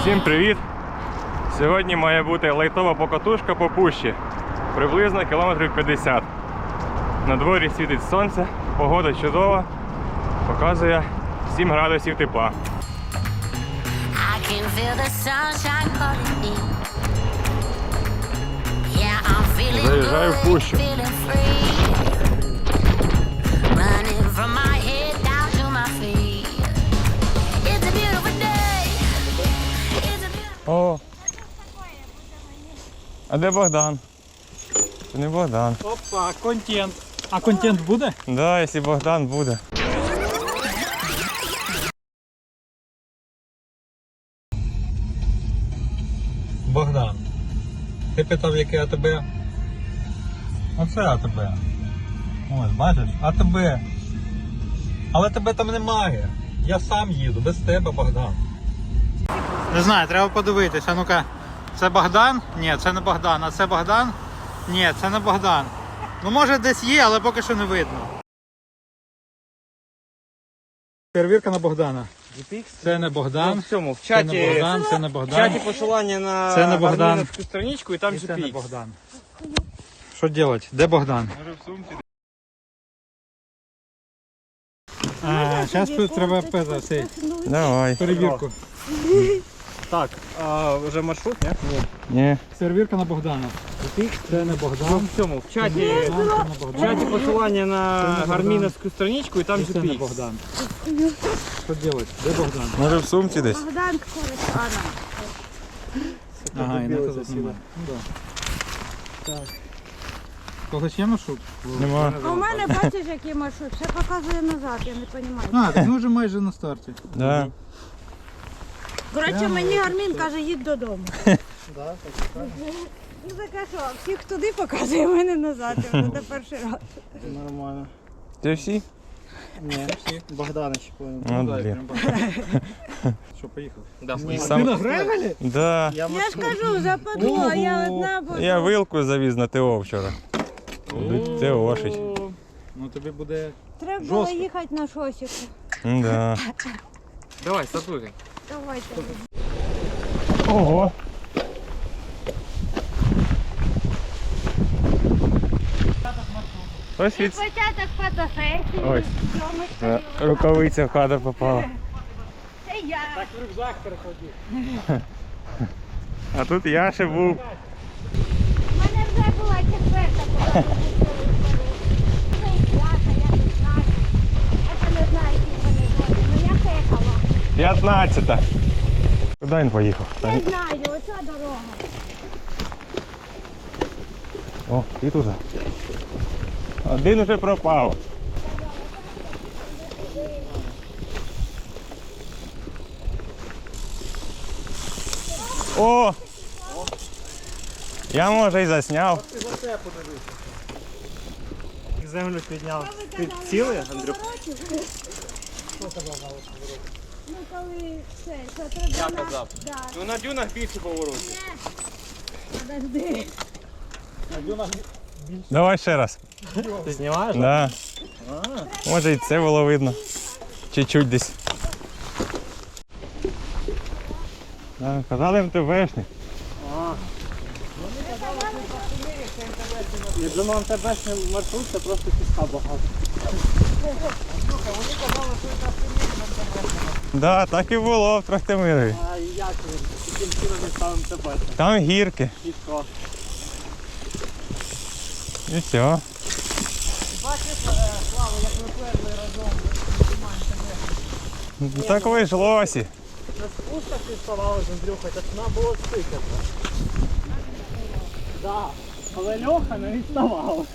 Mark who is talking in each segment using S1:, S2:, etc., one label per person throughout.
S1: Всім привіт! Сьогодні має бути лайтова покатушка по пущі. Приблизно кілометрів 50. На дворі світить сонце, погода чудова, показує 7 градусів тепла. Заїжджаю в пущу. А де Богдан? Це не Богдан.
S2: Опа, контент. А контент буде?
S1: Да, якщо Богдан буде.
S2: Богдан. Ти питав, яке АТБ? Оце АТБ. Ось, бачиш? АТБ. Але тебе там немає. Я сам їду, без тебе, Богдан. Не знаю, треба подивитися. Ну-ка, це Богдан? Ні, це не Богдан. А це Богдан? Ні, це не Богдан. Ну може десь є, але поки що не видно. Перевірка на Богдана. Це не Богдан.
S3: в цьому, в
S2: Це не
S3: чаті,
S2: Богдан, це не
S3: в чаті посилання на
S2: Це не Богдан.
S3: Страничку і там
S2: І це не Богдан. Що робити? Де Богдан?
S1: Може в сумці?
S2: А, зараз тут треба пеза, цей,
S1: Давай.
S2: перевірку.
S3: Так, а вже маршрут, ні?
S1: Ні.
S2: Перевірка на Богдана. Це не
S3: Ну,
S2: Богдан.
S3: в цьому, в
S2: не
S3: чаті,
S2: Богдан, це не
S3: в
S2: Богдан.
S3: чаті посилання на
S2: Це не Богдан.
S3: Гарміновську страничку і там
S2: І це не
S3: GPX.
S2: Богдан. Що робити? Де Богдан?
S1: Може в сумці десь?
S4: Богдан Корочана.
S2: Ага, і наказу немає. Ну да. Так. Когось є маршрут?
S1: Нема.
S4: А у мене бачиш, який маршрут. Все показує назад, я не розумію.
S2: А, так ми вже майже на старті.
S1: Да.
S4: Коротше, мені Армін каже, їдь додому. Ну таке що, всіх туди показує, мене назад. До перший раз.
S3: Нормально.
S1: Це всі?
S3: Ні, Богданич повинен.
S1: Ну, блін.
S2: Що, поїхав?
S3: Да,
S1: Сам...
S2: на Грегалі?
S1: Да.
S4: Я ж кажу, западло, я одна буду.
S1: Я вилку завіз на ТО вчора. Будуть ТОшить.
S2: Ну тобі буде...
S4: Треба було їхати на шосіку.
S1: Да.
S3: Давай, стартуй.
S4: Давайте.
S1: Ого. Ось від...
S4: Початок фотосесії.
S1: Ось. Е, Рукавиця в кадр попала.
S4: Це я.
S2: Так в рюкзак переходи.
S1: А тут я ще був.
S4: У мене вже була четверта. коли
S1: 15-та. Куди він поїхав?
S4: Не знаю, оця дорога.
S1: О, і тут. Один уже пропав. О! Я може і засняв. Ти за це подивися.
S3: Землю підняв. Ти цілий, Андрюк?
S4: Ну коли це, що треба на...
S3: казав.
S4: Да,
S3: Ну на дюнах більше поворотів.
S4: подожди. На дюнах більше.
S1: Давай ще раз.
S3: Ти знімаєш?
S1: Да. Може і це було видно. Чуть-чуть десь. Да, казали МТВшник.
S3: Я думав, тебе маршрут, це просто піска багато.
S1: Да, так і було в Трохтимирові.
S3: А як ви? Яким чином ми ставимо тебе?
S1: Там гірки.
S3: Піска.
S1: І все. Бачиш, Слава, як ми плекли Ну, Так вийшлося.
S3: На спусках ти ставали з Андрюхою, так нам було стикати. Да. Але Льоха не відставав.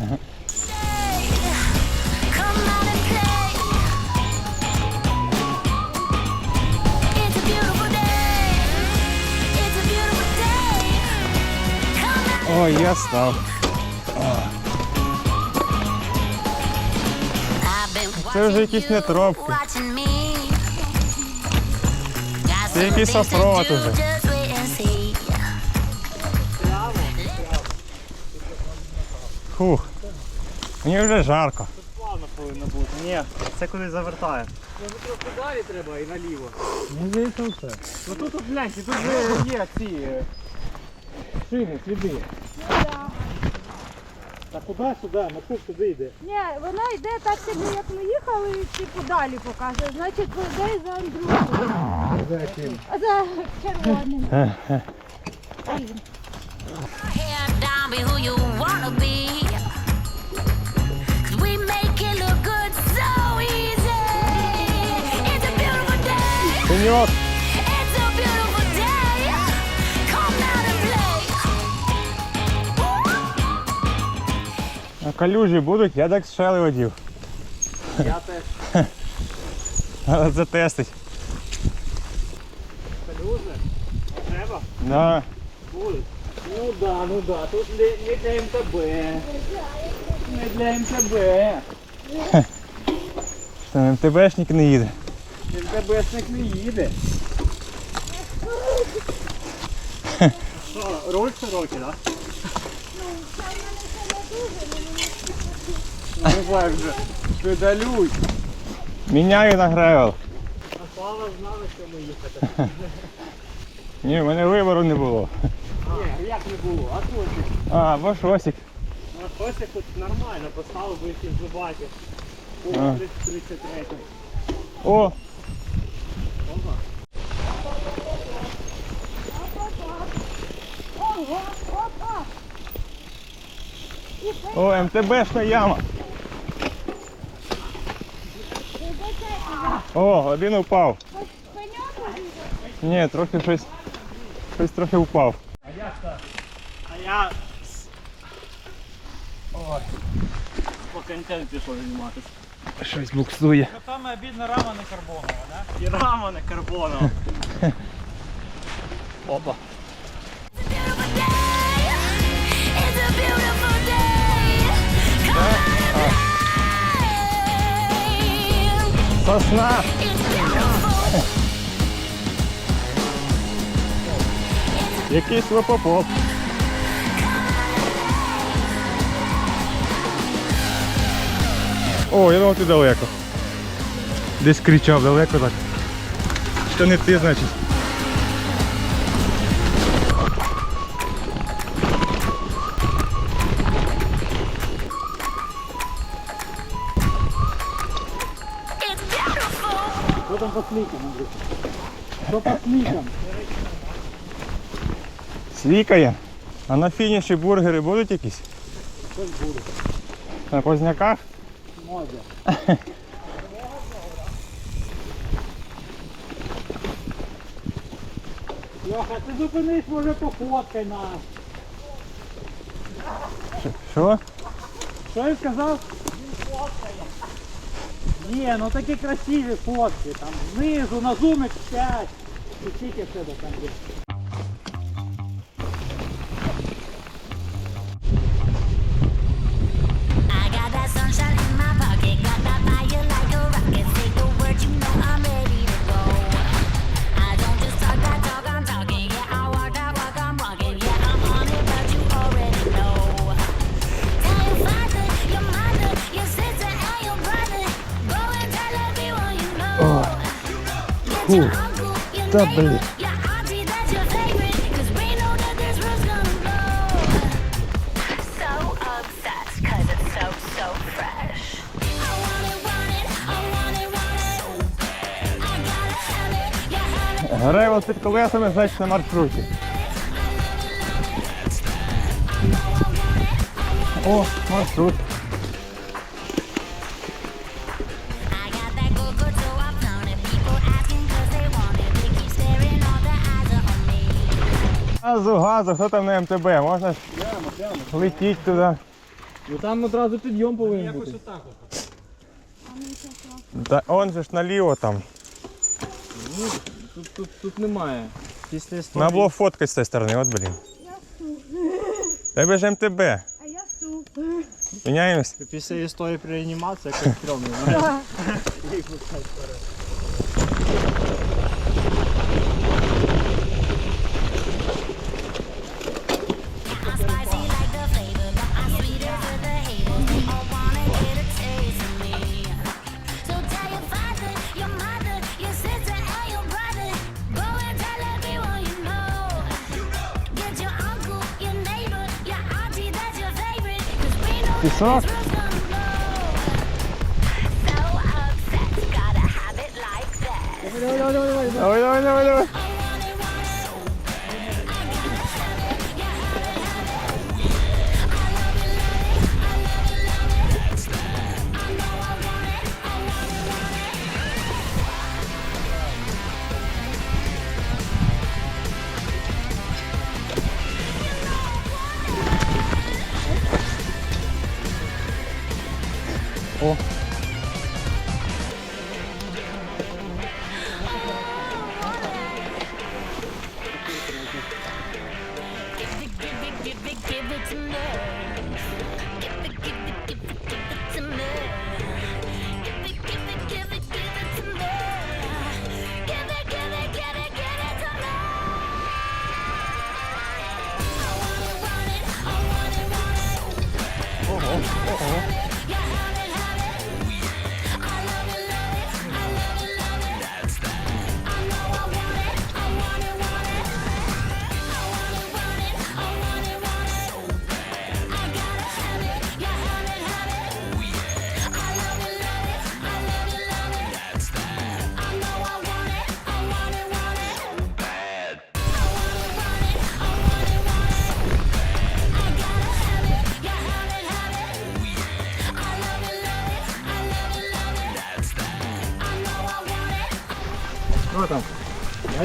S1: Ой, я став. Це вже якісь не тропки. Це якийсь
S5: do,
S1: уже. Фух. Мені вже жарко.
S3: Плавно повинно бути. Ні, це куди завертає. Може трохи далі треба і наліво.
S2: Ну, все.
S3: Ну тут, тут гляньте, тут же є ці е, шини, сліди.
S2: А куди сюди? Маршрут сюди йде.
S4: Ні, вона йде так собі, як ми їхали, типу далі показує. Значить, йде за Андрюхою. А за червоним.
S5: Head down, be who you wanna be. 'Cause we make it look good so easy. It's a beautiful day.
S1: А калюжі будуть, я так шели одів.
S3: Я теж
S1: Але затестить.
S3: калюжне. Треба?
S1: Да.
S3: Будуть. Ну да, ну да, тут не, для МТБ. Не для МТБ.
S1: Що МТБшник не їде.
S3: МТБшник не їде. Що, руль широкий, так? Ну як же, педалюй.
S1: Міняю на гревел.
S3: А Слава знала, що ми їхати.
S1: Ні, в мене вибору не було.
S3: Ні, як не було, а тут.
S1: А, бо шосик.
S3: А ось тут нормально, поставив би зубаки.
S1: А.
S3: О, 33.
S1: О, о, МТБшна яма. О, один упав. Ні, трохи щось. Щось трохи упав.
S3: А я... так. А я Ой. По контент пішов зніматися.
S1: Щось буксує.
S2: Саме обідна рама не карбонова, да?
S3: І рама не карбонова. Опа.
S1: Сосна! Якийсь лопопоп. О, я думав ти далеко. Десь кричав далеко так. Що не ти, значить.
S5: Beautiful.
S3: Там по слікам, Андрюх? По слікам?
S1: Свікає. А на фініші бургери будуть якісь?
S3: Щось буде.
S1: На позняках?
S3: Може. Льоха, ти зупинись, може пофоткай нас.
S1: Що?
S3: Що я сказав? Ні, ну такі красиві фотки. Там знизу, на зумик 5. І тільки до там
S5: yeah, have it.
S1: Гревел під колесами, значить на маршруті. О, маршрут. Газу, газу, хто там на МТБ? Можна ж летіть туди.
S3: Ну там одразу підйом повинен бути.
S1: Та он же ж наліво там.
S3: Тут, тут, тут немає. Після
S1: Надо було фоткати з цієї сторони, от блін. Тебе ж МТБ.
S4: А я тут.
S1: Міняємось?
S3: Після історії при реанімації якось стрьомно, знаєш.
S5: Що?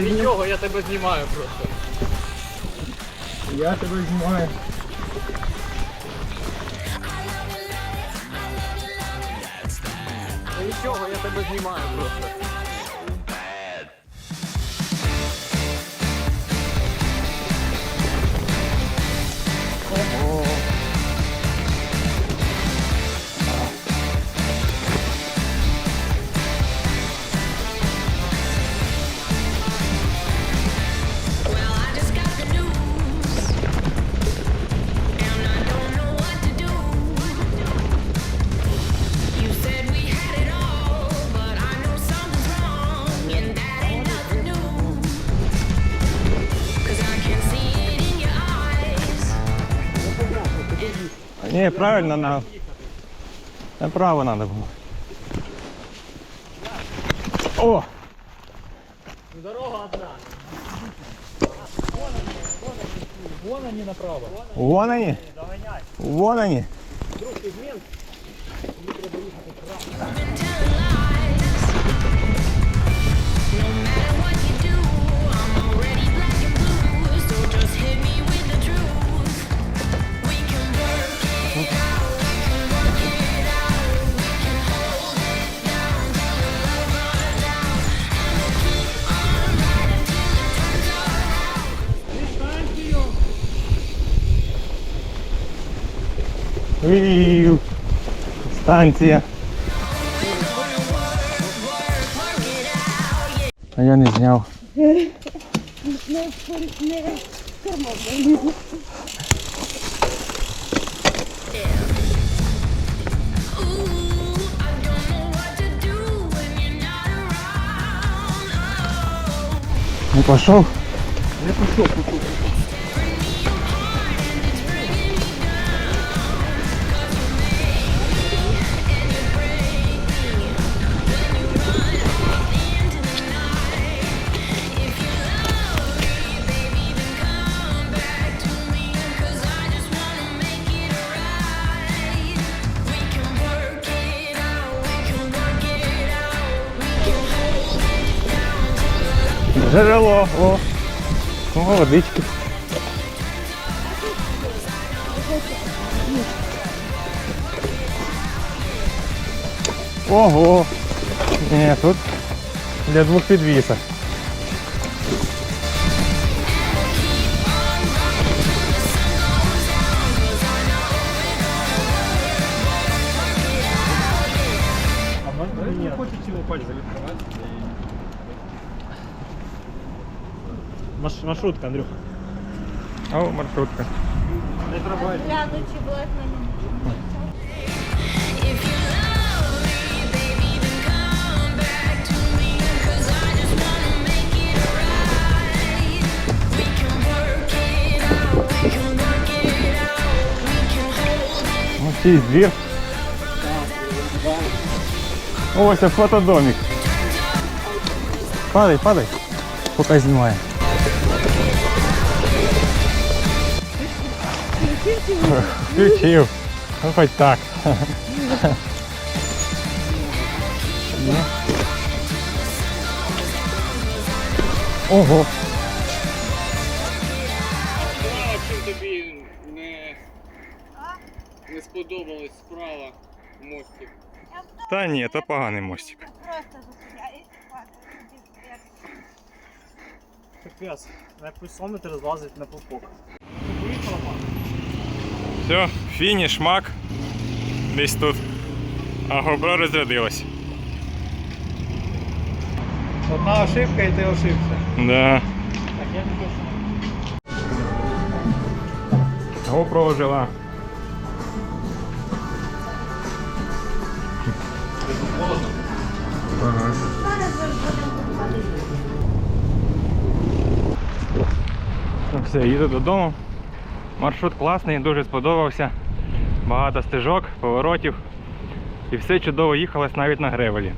S2: нічого, я тебе знімаю просто.
S5: Я тебе знімаю.
S2: Нічого, я тебе знімаю просто.
S5: Не, правильно на... Направо надо було. О!
S3: Дорога одна. Вон они направо.
S5: Вон они? Вон они.
S3: Друг,
S1: измен. Мені
S3: треба
S5: їхати станція. А я не зняв.
S4: Не
S1: пошел?
S5: Не пошел, пошел. Джерело, о! О, водички. Ого! Ні, тут для двох підвісок.
S3: маршрутка, Андрюха.
S5: А О, маршрутка.
S4: Глянуть, чи була
S1: Через двір. Ось, фотодомик. Падай, падай. Пока снимаем. Включив. Ну хоч так. Ого.
S6: А чим тобі не, не сподобалась справа мостик?
S1: Та ні, то поганий мостик.
S4: Просто зупиняюсь,
S3: Капець, на пульсометр злазить на пупок.
S1: Все, фініш, мак. Десь тут. А гобро розрядилось.
S2: Одна ошибка і ти ошибся.
S1: Да.
S3: Так, я не точно.
S1: GoPro ожила. Ага. Ну все, їду додому. Маршрут класний, дуже сподобався. Багато стежок, поворотів. І все чудово їхалось навіть на гревелі.